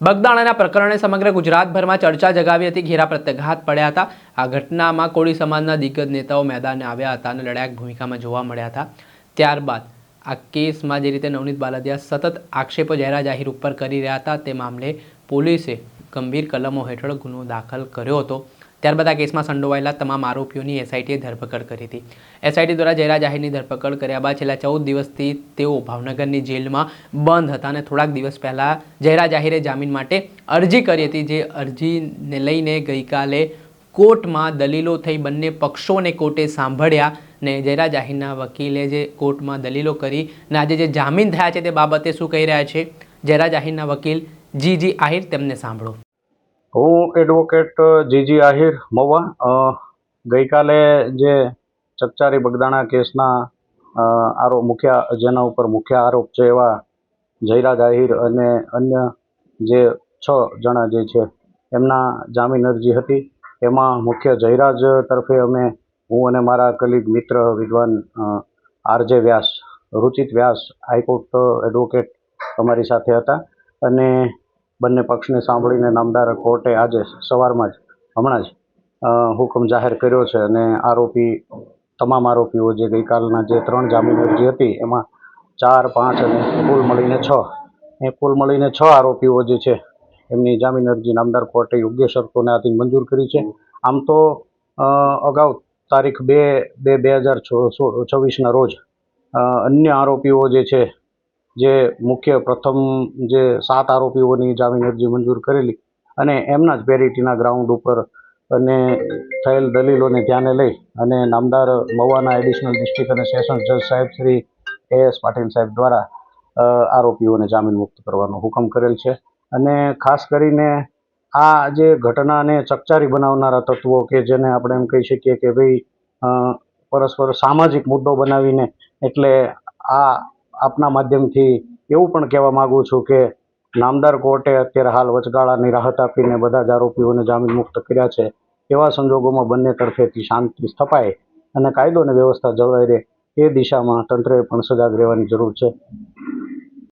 બગદાણાના પ્રકરણે સમગ્ર ગુજરાતભરમાં ચર્ચા જગાવી હતી. ઘેરા પ્રત્યાઘાત પડ્યા હતા. આ ઘટનામાં કોળી સમાજના દિગ્ગજ નેતાઓ મેદાને આવ્યા હતા અને લડાયક ભૂમિકામાં જોવા મળ્યા હતા. ત્યારબાદ આ કેસમાં જે રીતે નવનીત બાલદિયા સતત આક્ષેપો જાહેરા જાહેર ઉપર કરી રહ્યા હતા, તે મામલે પોલીસે ગંભીર કલમો હેઠળ ગુનો દાખલ કર્યો હતો. ત્યારબાદ આ કેસમાં સંડોવાયેલા તમામ આરોપીઓની એસઆઈટીએ ધરપકડ કરી હતી. એસઆઈટી દ્વારા જયરા જાહેરની ધરપકડ કર્યા બાદ છેલ્લા ચૌદ દિવસથી તેઓ ભાવનગરની જેલમાં બંધ હતા અને થોડાક દિવસ પહેલાં જયરા જાહેરે જામીન માટે અરજી કરી હતી, જે અરજીને લઈને ગઈકાલે કોર્ટમાં દલીલો થઈ બંને પક્ષોને કોર્ટે સાંભળ્યા ને જયરા જાહેરના વકીલે જે કોર્ટમાં દલીલો કરી ને આજે જે જામીન થયા છે તે બાબતે શું કહી રહ્યા છે? જયરા જાહેરના વકીલ જી જી આહિર, તેમને સાંભળો. હું એડવોકેટ જીજી આહિર મવા ગઈકાલે જે ચકચારી બગદાણા કેસના આરોપ મુખ્ય, જેના ઉપર મુખ્ય આરોપ છે એવા જયરાજ આહિર અને અન્ય જે છ જણા જે છે, એમના જામીન અરજી હતી. એમાં મુખ્ય જયરાજ તરફે અમે, હું અને મારા કલીગ મિત્ર વિદ્વાન RJ Vyas, Ruchit Vyas, high court advocate અમારી સાથે હતા. અને બંને પક્ષને સાંભળીને નામદાર કોર્ટે આજે સવારમાં જ, હમણાં જ હુકમ જાહેર કર્યો છે અને આરોપી, તમામ આરોપીઓ જે ગઈકાલના જે ત્રણ જામીન અરજી હતી, એમાં ચાર, પાંચ અને કુલ મળીને છ, એ કુલ મળીને છ આરોપીઓ જે છે, એમની જામીન અરજી નામદાર કોર્ટે યોગ્ય શરતોને આધીન મંજૂર કરી છે. આમ તો અગાઉ તારીખ બે બે બે હજાર છવ્વીસના રોજ અન્ય આરોપીઓ જે છે જે મુખ્ય પ્રથમ જે સાત આરોપીઓની જામીન અરજી મંજૂર કરેલી અને એમના જ પેરિટીના ગ્રાઉન્ડ ઉપર અને થયેલ દલીલોને ધ્યાને લઈ અને નામદાર મવાના એડિશનલ ડિસ્ટ્રિક્ટ અને સેશન્સ જજ સાહેબ શ્રી એ એસ પાટીલ સાહેબ દ્વારા આરોપીઓને જામીન મુક્ત કરવાનો હુકમ કરેલ છે. અને ખાસ કરીને આ જે ઘટનાને ચકચારી બનાવનારા તત્વો કે જેને આપણે એમ કહી શકીએ કે ભાઈ પરસ્પર સામાજિક મુદ્દો બનાવીને એટલે આ આપના માધ્યમથી એવું પણ કહેવા માગું છું કે નામદાર કોર્ટે અત્યારે હાલ વચગાળાની રાહત આપીને બધા જ આરોપીઓને જામીન મુક્ત કર્યા છે, એવા સંજોગોમાં બંને તરફેથી શાંતિ સ્થપાય અને કાયદો અને વ્યવસ્થા જળવાઈ રહે એ દિશામાં તંત્રએ પણ સજાગ રહેવાની જરૂર છે.